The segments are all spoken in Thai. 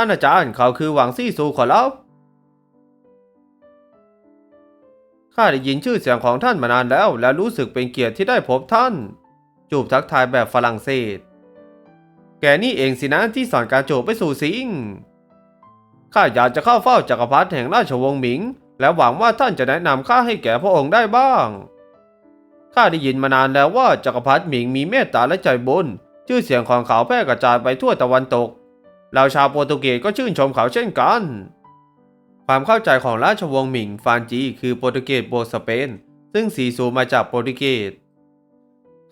ท่านอาจารย์เขาคือหวังซี่ซูขอรับข้าได้ยินชื่อเสียงของท่านมานานแล้ว และรู้สึกเป็นเกียรติที่ได้พบท่าน จูบทักทายแบบฝรั่งเศส แกนี่เองสินะที่สอนการจูบไปสู่สิงข้าอยากจะเข้าเฝ้าจักรพรรดิแห่งราชวงศ์หมิง และหวังว่าท่านจะแนะนำข้าให้แก่พระองค์ได้บ้างข้าได้ยินมานานแล้วว่าจักรพรรดิหมิงมีเมตตาและใจบุญชื่อเสียงของเขาแพร่กระจายไปทั่วตะวันตก เราชาวโปรตุเกสก็ชื่นชมเขาเช่นกัน ความเข้าใจของราชวงศ์หมิงฟานจีคือโปรตุเกสโบวกสเปน ซึ่งสีสูมาจากโปรตุเกส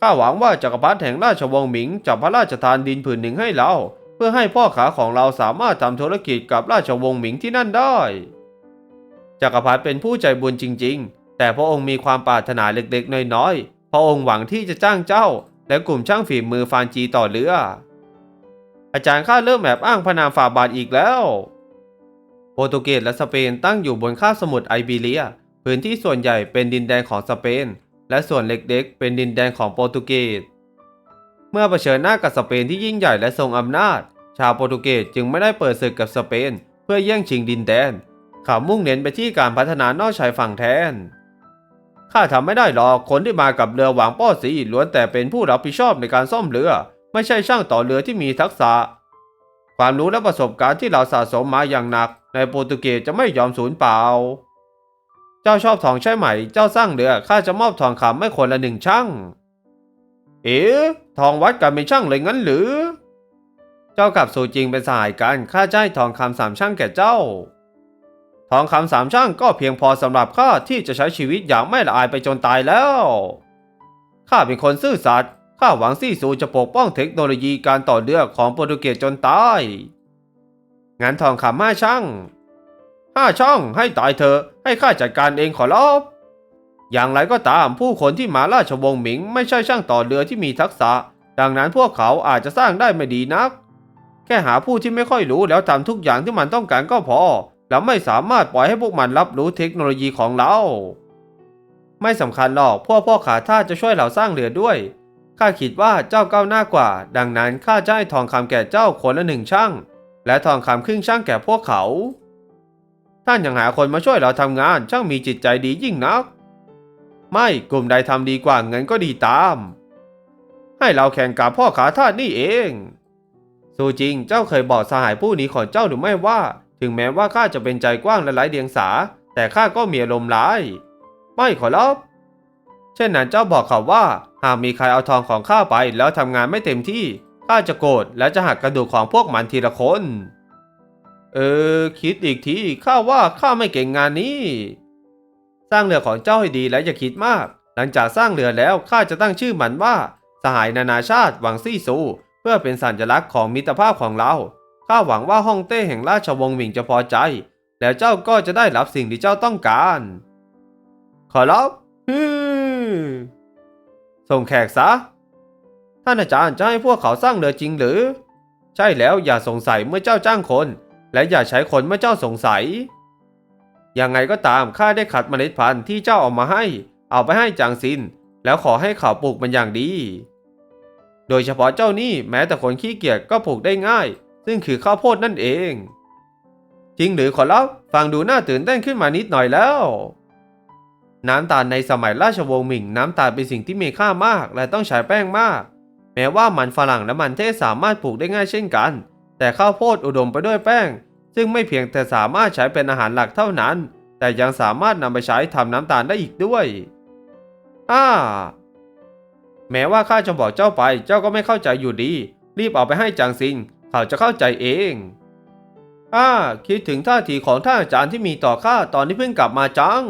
ข้าหวังว่าจักรพรรดิแห่งราชวงศ์หมิงจะพระราชทานดินผืนหนึ่งให้เรา เพื่อให้พ่อขาของเราสามารถทำธุรกิจกับราชวงศ์หมิงที่นั่นได้ จักรพรรดิเป็นผู้ใจบุญจริง ๆ แต่พระองค์มีความปรารถนาเล็กๆ น้อยๆ พระองค์หวังที่จะจ้างเจ้า และกลุ่มช่างฝีมือฟานจีต่อเรือ อาจารย์ข้าเริ่มแอบอ้างพระนามฝ่าบาทอีกแล้ว โปรตุเกสและสเปนตั้งอยู่บนคาบสมุทรไอเบีเรีย พื้นที่ส่วนใหญ่เป็นดินแดนของสเปน และส่วนเล็กๆ เป็นดินแดนของโปรตุเกส เมื่อเผชิญหน้ากับสเปนที่ยิ่งใหญ่และทรงอำนาจ ชาวโปรตุเกสจึงไม่ได้เปิดศึกกับสเปน เพื่อแย่งชิงดินแดน เขามุ่งเน้นไปที่การพัฒนานอกชายฝั่งแทนข้าทำไม่ได้หรอก คนที่มากับเรือหวางป้อสีล้วนแต่เป็นผู้รับผิดชอบในการซ่อมเรือ ไม่ใช่ช่างต่อเรือที่มีทักษะ ความรู้และประสบการณ์ที่เราสะสมมาอย่างหนัก ในโปรตุเกสจะไม่ยอมสูญเปล่า เจ้าชอบทองใช่ไหม เจ้าสร้างเรือข้าจะมอบทองคำให้คนละหนึ่งช่าง เอ๋ทองวัดกันเป็นช่างเลยงั้นหรือ เจ้ากับสูจริงเป็นสหายกันข้าจะให้ทองคำสามช่างแก่เจ้า ทองคำสามช่างก็เพียงพอสำหรับข้าที่จะใช้ชีวิตอย่างไม่ละอายไปจนตายแล้วข้าเป็นคนซื่อสัตย์ ข้าหวังซี่ซูจะปกป้องเทคโนโลยีการต่อเรือของโปรตุเกสจนตาย งั้นทองคำห้าช่างห้าช่องให้ตายเถอะให้ข้าจัดการเองขอรับอย่างไรก็ตามผู้คนที่มาราชวงศ์หมิงไม่ใช่ช่างต่อเรือที่มีทักษะ ดังนั้นพวกเขาอาจจะสร้างได้ไม่ดีนัก แค่หาผู้ที่ไม่ค่อยรู้แล้วทำทุกอย่างที่มันต้องการก็พอแล้วไม่สามารถปล่อยให้พวกมันรับรู้เทคโนโลยีของเรา ไม่สำคัญหรอกพวกพ่อขาท่าจะช่วยเราสร้างเรือด้วย ข้าคิดว่าเจ้าก้าวหน้ากว่า ดังนั้นข้าจะให้ทองคำแก่เจ้าคนละหนึ่งช่าง และทองคำครึ่งช่างแก่พวกเขา ท่านยังหาคนมาช่วยเราทำงานช่างมีจิตใจดียิ่งนัก ไม่กลุ่มใดทำดีกว่าเงินก็ดีตาม ให้เราแข่งกับพ่อขาท่าสนี่เองสู้จริงเจ้าเคยบอกสหายผู้นี้ของเจ้าหรือไม่ว่า ถึงแม้ว่าข้าจะเป็นใจกว้างและไร้เดียงสา แต่ข้าก็มีอารมณ์ร้าย ไม่ขอรับ เช่นนั้นเจ้าบอกเขาว่า หากมีใครเอาทองของข้าไปแล้วทำงานไม่เต็มที่ข้าจะโกรธและจะหักกระดูกของพวกมันทีละคน เออ คิดอีกทีข้าว่าข้าไม่เก่งงานนี้ สร้างเรือของเจ้าให้ดีและอย่าคิดมาก หลังจากสร้างเรือแล้วข้าจะตั้งชื่อมันว่า สหายนานาชาติหวังซี่ซูเพื่อเป็นสัญลักษณ์ของมิตรภาพของเราข้าหวังว่าฮ่องเต้แห่งราชวงศ์หมิงจะพอใจ แล้วเจ้าก็จะได้รับสิ่งที่เจ้าต้องการ ขอรับฮึม ส่งแขกซะ ท่านอาจารย์จะให้พวกเขาสร้างเรือจริงหรือ ใช่แล้วอย่าสงสัยเมื่อเจ้าจ้างคน และอย่าใช้คนเมื่อเจ้าสงสัย ยังไงก็ตามข้าได้ขัดเมล็ดพันธุ์ที่เจ้าเอามาให้ เอาไปให้จางซิน แล้วขอให้เขาปลูกมันอย่างดี โดยเฉพาะเจ้านี่แม้แต่คนขี้เกียจก็ปลูกได้ง่าย ซึ่งคือข้าวโพดนั่นเอง จริงหรือขอรับฟังดูน่าตื่นเต้นขึ้นมานิดหน่อยแล้ว น้ำตาลในสมัยราชวงศ์หมิงน้ำตาลเป็นสิ่งที่มีค่ามาก และต้องใช้แป้งมาก แม้ว่ามันฝรั่งและมันเทศสามารถปลูกได้ง่ายเช่นกัน แต่ข้าวโพดอุดมไปด้วยแป้ง ซึ่งไม่เพียงแต่สามารถใช้เป็นอาหารหลักเท่านั้น แต่ยังสามารถนำไปใช้ทำน้ำตาลได้อีกด้วยอ่าแม้ว่าข้าจะบอกเจ้าไป เจ้าก็ไม่เข้าใจอยู่ดี รีบเอาไปให้จางซินเขาจะเข้าใจเองอ่าคิดถึงท่าทีของท่านอาจารย์ที่มีต่อข้าตอนที่เพิ่งกลับมาจัง